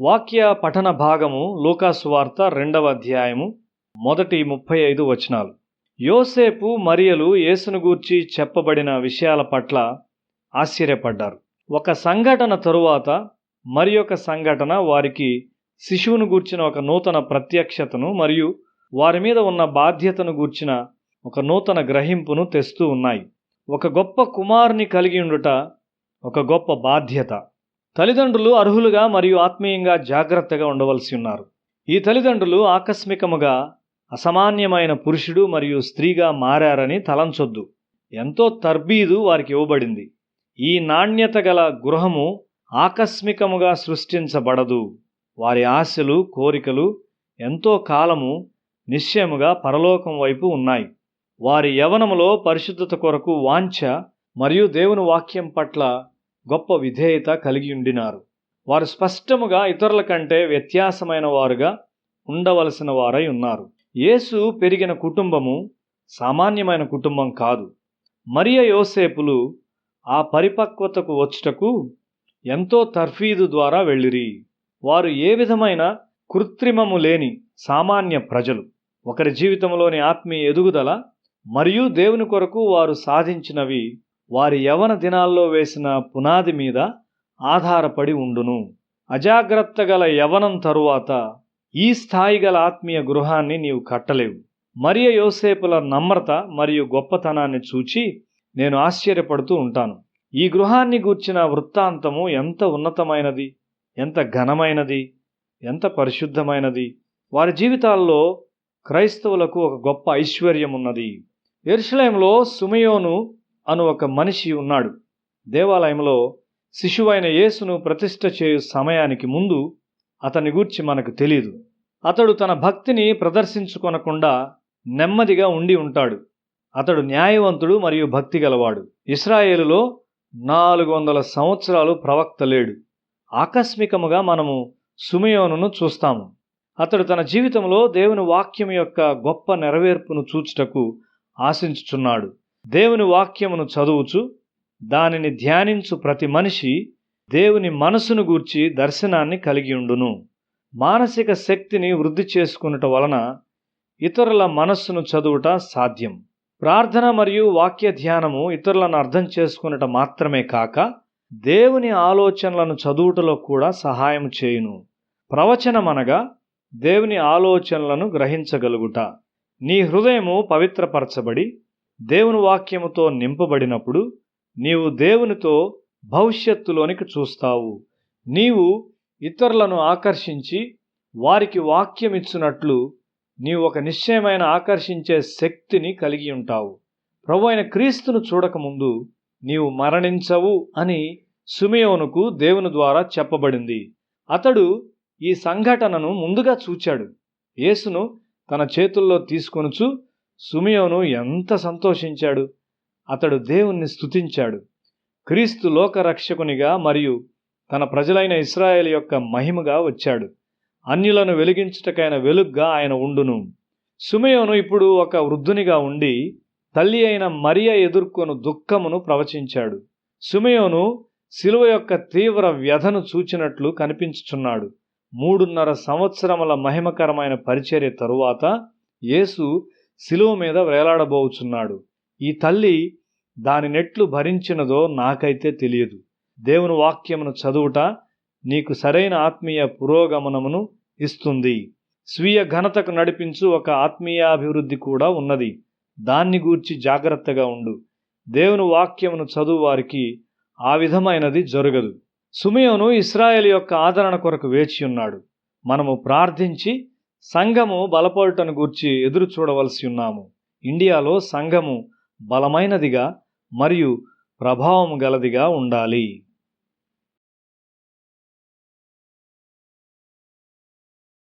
వాక్య పఠన భాగము లూకాసువార్త రెండవ అధ్యాయము మొదటి ముప్పై ఐదు వచనాలు. యోసేపు మరియలు యేసును గూర్చి చెప్పబడిన విషయాల పట్ల ఆశ్చర్యపడ్డారు. ఒక సంఘటన తరువాత మరి ఒక సంఘటన వారికి శిశువును గూర్చిన ఒక నూతన ప్రత్యక్షతను మరియు వారి మీద ఉన్న బాధ్యతను గూర్చిన ఒక నూతన గ్రహింపును తెస్తూ ఉన్నాయి. ఒక గొప్ప కుమారుని కలిగి ఉండుట ఒక గొప్ప బాధ్యత. తల్లిదండ్రులు అర్హులుగా మరియు ఆత్మీయంగా జాగ్రత్తగా ఉండవలసి ఉన్నారు. ఈ తల్లిదండ్రులు ఆకస్మికముగా అసామాన్యమైన పురుషుడు మరియు స్త్రీగా మారారని తలంచొద్దు. ఎంతో తర్బీదు వారికి ఇవ్వబడింది. ఈ నాణ్యత గల గృహము ఆకస్మికముగా సృష్టించబడదు. వారి ఆశలు కోరికలు ఎంతో కాలము నిశ్చయముగా పరలోకం వైపు ఉన్నాయి. వారి యవనములో పరిశుద్ధత కొరకు వాంఛ మరియు దేవుని వాక్యం పట్ల గొప్ప విధేయత కలిగి ఉండినారు. వారు స్పష్టముగా ఇతరుల కంటే వ్యత్యాసమైన వారుగా ఉండవలసిన వారై ఉన్నారు. యేసు పెరిగిన కుటుంబము సామాన్యమైన కుటుంబం కాదు. మరియ యోసేపులు ఆ పరిపక్వతకు వచ్చుటకు ఎంతో తర్ఫీదు ద్వారా వెళ్ళిరి. వారు ఏ విధమైన కృత్రిమము లేని సామాన్య ప్రజలు. ఒకరి జీవితంలోని ఆత్మీయ ఎదుగుదల మరియు దేవుని కొరకు వారు సాధించినవి వారి యవన దినాల్లో వేసిన పునాది మీద ఆధారపడి ఉండును. అజాగ్రత్త గల యవనం తరువాత ఈ స్థాయి గల ఆత్మీయ గృహాన్ని నీవు కట్టలేవు. మరియ యోసేపుల నమ్రత మరియు గొప్పతనాన్ని చూచి నేను ఆశ్చర్యపడుతూ ఉంటాను. ఈ గృహాన్ని గూర్చిన వృత్తాంతము ఎంత ఉన్నతమైనది ఎంత ఘనమైనది ఎంత పరిశుద్ధమైనది. వారి జీవితాల్లో క్రైస్తవులకు ఒక గొప్ప ఐశ్వర్యం ఉన్నది ఎరుషలేంలో సుమయోను అను ఒక మనిషి ఉన్నాడు. దేవాలయంలో శిశువైన యేసును ప్రతిష్ఠ చేయు సమయానికి ముందు అతని గూర్చి మనకు తెలియదు అతడు తన భక్తిని ప్రదర్శించుకొనకుండా నెమ్మదిగా ఉండి ఉంటాడు. అతడు న్యాయవంతుడు మరియు భక్తి గలవాడు. ఇస్రాయేలులో నాలుగు వందల సంవత్సరాలు ప్రవక్త లేడు. ఆకస్మికముగా మనము సుమయోనును చూస్తాము. అతడు తన జీవితంలో దేవుని వాక్యం యొక్క గొప్ప నెరవేర్పును చూచుటకు ఆశించుచున్నాడు. దేవుని వాక్యమును చదువుచు దానిని ధ్యానించు ప్రతి మనిషి దేవుని మనసును గూర్చి దర్శనాన్ని కలిగి ఉండును. మానసిక శక్తిని వృద్ధి చేసుకున్నట వలన ఇతరుల మనస్సును చదువుట సాధ్యం. ప్రార్థన మరియు వాక్య ధ్యానము ఇతరులను అర్థం చేసుకున్నట మాత్రమే కాక దేవుని ఆలోచనలను చదువుటలో కూడా సహాయం చేయును. ప్రవచనం అనగా దేవుని ఆలోచనలను గ్రహించగలుగుట. నీ హృదయము పవిత్రపరచబడి దేవుని వాక్యముతో నింపబడినప్పుడు నీవు దేవునితో భవిష్యత్తులోనికి చూస్తావు. నీవు ఇతరులను ఆకర్షించి వారికి వాక్యం ఇచ్చినట్లు నీవు ఒక నిశ్చయమైన ఆకర్షించే శక్తిని కలిగి ఉంటావు. ప్రభు అయిన క్రీస్తును చూడకముందు నీవు మరణించవు అని సుమయోనుకు దేవుని ద్వారా చెప్పబడింది. అతడు ఈ సంఘటనను ముందుగా చూచాడు. యేసును తన చేతుల్లో తీసుకొనుచు సుమియోను ఎంత సంతోషించాడు. అతడు దేవుణ్ణి స్తుతించాడు. క్రీస్తు లోకరక్షకునిగా మరియు తన ప్రజలైన ఇస్రాయేల్ యొక్క మహిమగా వచ్చాడు. అన్యులను వెలిగించుటకైన వెలుగ్గా ఆయన ఉండును. సుమయోను ఇప్పుడు ఒక వృద్ధునిగా ఉండి తల్లి అయిన మరియ ఎదుర్కొను దుఃఖమును ప్రవచించాడు. సుమయోను శిలువ యొక్క తీవ్ర వ్యధను చూచినట్లు కనిపించుచున్నాడు. మూడున్నర సంవత్సరముల మహిమకరమైన పరిచర్య తరువాత యేసు శిలువ మీద వేలాడబోచున్నాడు. ఈ తల్లి దాని నెట్లు భరించినదో నాకైతే తెలియదు. దేవుని వాక్యమును చదువుట నీకు సరైన ఆత్మీయ పురోగమనమును ఇస్తుంది. స్వీయ ఘనతకు నడిపించు ఒక ఆత్మీయాభివృద్ధి కూడా ఉన్నది. దాన్ని గూర్చి జాగ్రత్తగా ఉండు. దేవుని వాక్యమును చదువు వారికి ఆ విధమైనది జరగదు. సుమయోను ఇస్రాయేల్ యొక్క ఆదరణ కొరకు వేచి ఉన్నాడు. మనము ప్రార్థించి సంఘము బలపడుటను గూర్చి ఎదురు చూడవలసి ఉన్నాము. ఇండియాలో సంఘము బలమైనదిగా మరియు ప్రభావం గలదిగా ఉండాలి.